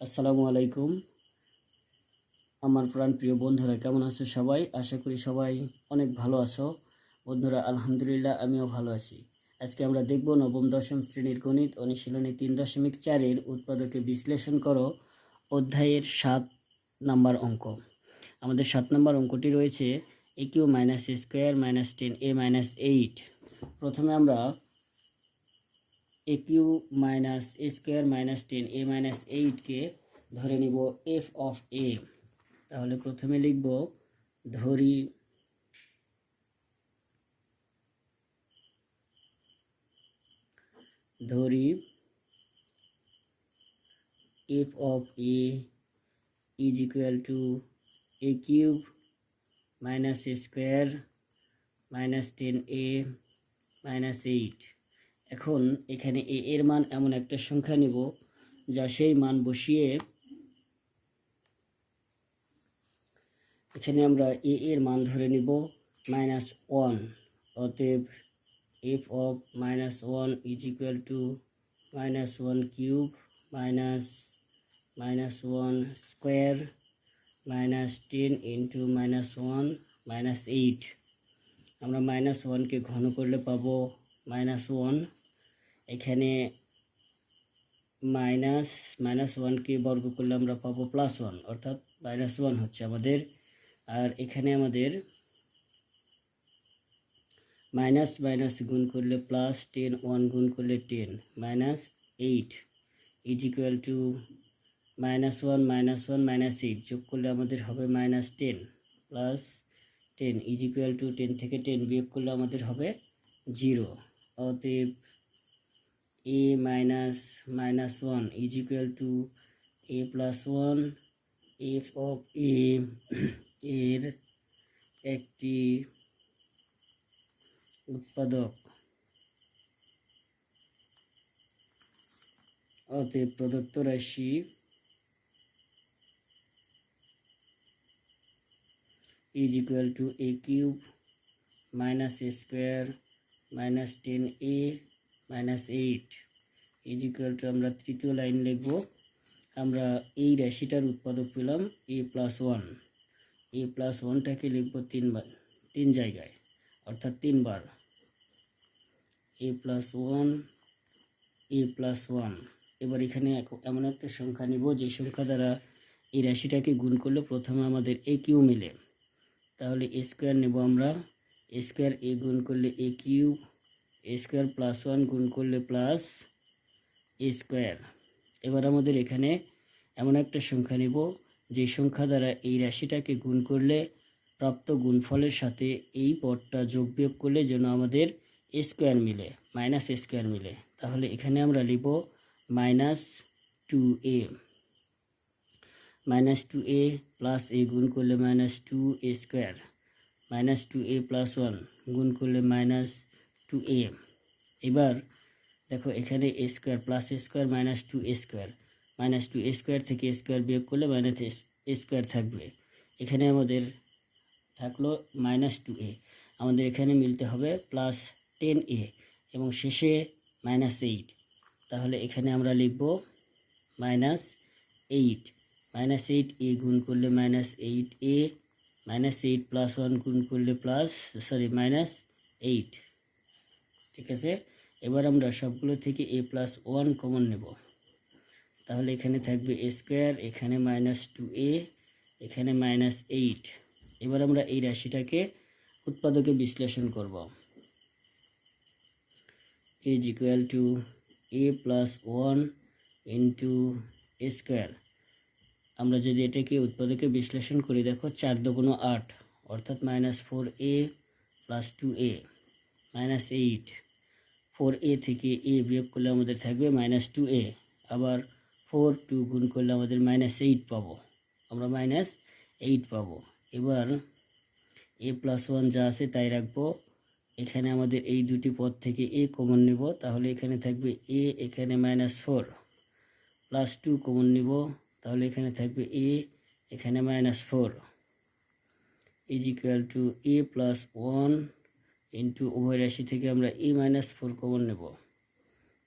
আসসালামু আলাইকুম। আমার প্রাণ প্রিয় বন্ধুরা, কেমন আছো সবাই? আশা করি সবাই অনেক ভালো আছো। বন্ধুরা, আলহামদুলিল্লাহ, আমিও ভালো আছি। আজকে আমরা দেখব নবম, দশম শ্রেণির গণিত অনুশীলনী তিন দশমিক চারের উৎপাদকে বিশ্লেষণ করো অধ্যায়ের সাত নাম্বার অঙ্ক। আমাদের সাত নাম্বার অঙ্কটি রয়েছে a cube minus square minus ten a minus eight. প্রথমে আমরা a cube minus a square minus ten a minus এইটকে ধরে নিব এফ অফ এ তাহলে প্রথমে লিখব, ধরি ধরি f of a is equal to a cube minus a square minus ten a minus eight এখন এখানে এ এর মান এমন একটা সংখ্যা নিব, যা সেই মান বসিয়ে এখানে আমরা এ এর মান ধরে নিব মাইনাস ওয়ান, অতএব f of minus one is equal to minus one cube minus minus one square minus ten into minus one minus eight. আমরা মাইনাস ওয়ানকে ঘন করলে পাবো মাইনাস ওয়ান। এখানে মাইনাস মাইনাস ওয়ানকে বর্গ করলে আমরা পাবো প্লাস ওয়ান অর্থাৎ মাইনাস ওয়ান হচ্ছে আমাদের। আর এখানে আমাদের মাইনাস মাইনাস গুণ করলে প্লাস টেন ওয়ান গুণ করলে ten minus eight is equal to minus one minus one minus eight যোগ করলে আমাদের হবে minus ten plus ten is equal to ten থেকে টেন বিয়োগ করলে আমাদের হবে জিরো অতএব a minus minus one is equal to a plus one f of a এর একটি উৎপাদক। অতএব প্রদত্ত রাশি is equal to a cube minus a square minus ten a minus eight is to আমরা তৃতীয় লাইন লিখব। আমরা এই রাশিটার উৎপাদক পেলাম a plus one a plus ওয়ানটাকে লিখব তিনবার তিন জায়গায়, অর্থাৎ তিনবার। A plus one a plus one এবার এখানে এমন একটা সংখ্যা নিব, যে সংখ্যা দ্বারা এই রাশিটাকে গুণ করলে প্রথমে আমাদের এ কিউ মিলে। তাহলে এ স্কোয়ার নেব আমরা। এ স্কোয়ার এ গুণ করলে a cube a square plus one গুণ করলে প্লাস এ স্কোয়ার। এবার আমাদের এখানে এমন একটা সংখ্যা নেব, যে সংখ্যা দ্বারা এই রাশিটাকে গুণ করলে প্রাপ্ত গুণফলের সাথে এই পদটা যোগ বিয়োগ করলে যেন আমাদের স্কোয়ার মিলে, মাইনাস স্কোয়ার মিলে। তাহলে এখানে আমরা লিখব minus two a. Minus two a plus a গুণ করলে minus two a square. Minus two a plus one গুণ করলে মাইনাস টু এ এবার দেখো এখানে a square plus a square minus two a square minus two a square থেকে a square বিয়োগ করলে মাইনাস এ স্কোয়ার থাকবে। এখানে আমাদের থাকল মাইনাস টু এ আমাদের এখানে মিলতে হবে প্লাস টেন এ এবং শেষে মাইনাস এইট তাহলে এখানে আমরা লিখব minus eight minus eight a গুণ করলে minus eight a minus eight plus one গুণ করলে প্লাস সরি মাইনাস এইট ঠিক আছে? এবার আমরা সবগুলো থেকে এ প্লাস ওয়ান কমন নেব। তাহলে এখানে থাকবে এ স্কোয়ার এখানে মাইনাস টু এ এখানে মাইনাস এইট এবার আমরা এই রাশিটাকে উৎপাদকে বিশ্লেষণ করব। Is equal to a plus one into a square আমরা যদি এটাকে উৎপাদকে বিশ্লেষণ করি, দেখো চার দুগুণ আট, অর্থাৎ minus four a plus two a minus eight four a থেকে এ বিয়োগ করলে আমাদের থাকবে মাইনাস টু এ আবার ফোর টু গুণ করলে আমাদের মাইনাস এইট পাবো। আমরা মাইনাস এইট পাবো। এবার এ প্লাস ওয়ান যা আছে তাই রাখব। এখানে আমাদের এই দুটি পদ থেকে এ কমন নিব। তাহলে এখানে থাকবে এ এখানে minus four plus two common নিব। তাহলে এখানে থাকবে এ এখানে minus four is equal to a plus one into উভয় রাশি থেকে আমরা এ মাইনাস ফোর কমন নেব।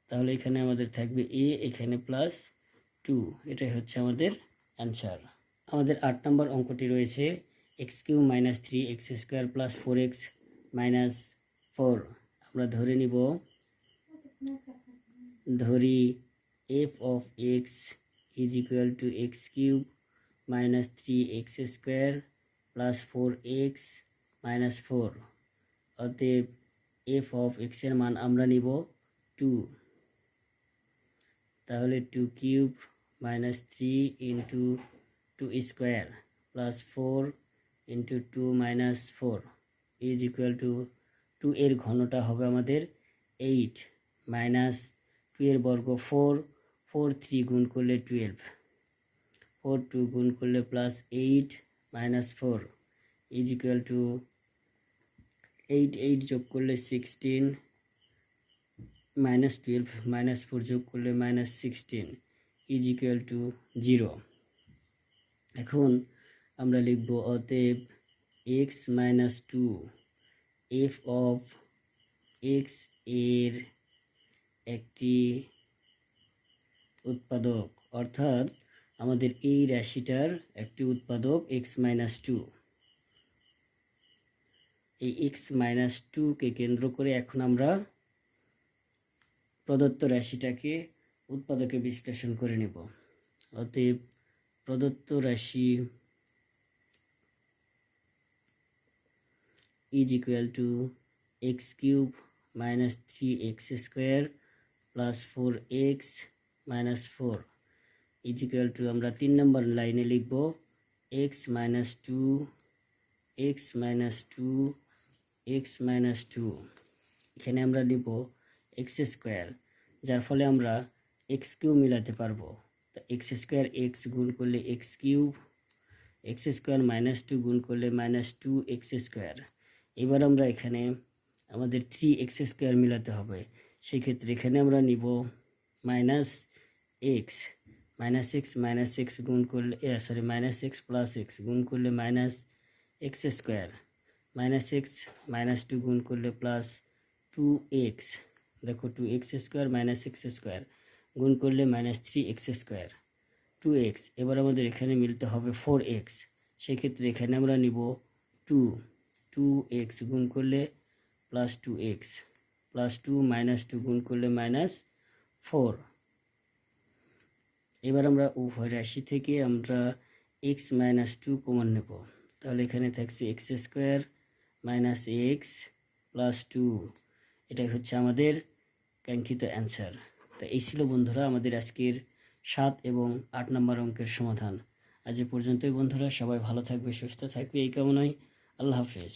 তাহলে এখানে আমাদের থাকবে এ এখানে প্লাস টু এটাই হচ্ছে আমাদের অ্যান্সার আমাদের আট নম্বর অঙ্কটি রয়েছে x cube minus three x square plus four x minus four আমরা ধরে নিব, ধরি f of x is equal to x cube minus three x square plus four x minus four অতএব এফ অফ এক্সের মান আমরা নিব টু তাহলে two cube minus three into two square plus four into two minus four is equal to two এর ঘনটা হবে আমাদের এইট মাইনাস টু এর বর্গ ফোর ফোর থ্রি গুণ করলে টুয়েলভ ফোর টু গুণ করলে plus eight minus four is equal to eight eight যোগ করলে sixteen minus twelve minus four যোগ করলে minus sixteen is equal to zero এখন আমরা লিখব অতএব x minus two f of এক্সের একটি উৎপাদক, অর্থাৎ আমাদের এই রাশিটার একটি উৎপাদক এক্স মাইনাস টু এই এক্স মাইনাস টুকে কেন্দ্র করে এখন আমরা প্রদত্ত রাশিটাকে উৎপাদকে বিশ্লেষণ করে নেব। অতএব প্রদত্ত রাশি is equal to x cube minus three x square plus four x minus four is equal to আমরা তিন নম্বর লাইনে লিখব x minus two x minus two x minus two. এখানে আমরা নিব এক্স স্কোয়ার, যার ফলে আমরা এক্স কিউ মিলাতে পারব। তো এক্স স্কোয়ার এক্স গুণ করলে x cube, x square minus two গুণ করলে মাইনাস টু এক্স স্কোয়ার। এবার আমরা এখানে আমাদের থ্রি এক্স স্কোয়ার মিলাতে হবে। সেক্ষেত্রে এখানে আমরা নিব minus x minus x minus x গুণ করলে sorry minus x plus x গুণ করলে minus x square. Minus x minus two গুণ করলে প্লাস টু এক্স দেখো two x square minus x square গুণ করলে minus three x square two x এবার আমাদের এখানে মিলতে হবে ফোর এক্স সেক্ষেত্রে এখানে আমরা নিব টু টু এক্স গুণ করলে plus two x plus two minus two গুণ করলে মাইনাস ফোর এবার আমরা উভয় রাশি থেকে আমরা এক্স মাইনাস টু কমন নেব। তাহলে এখানে থাকছে x square minus x plus two এটাই হচ্ছে আমাদের কাঙ্ক্ষিত অ্যান্সার তো এই ছিল বন্ধুরা আমাদের আজকের সাত এবং আট নম্বর অঙ্কের সমাধান। আজ এ পর্যন্তই বন্ধুরা, সবাই ভালো থাকবে, সুস্থ থাকবে, এই কামনায় আল্লাহ হাফেজ।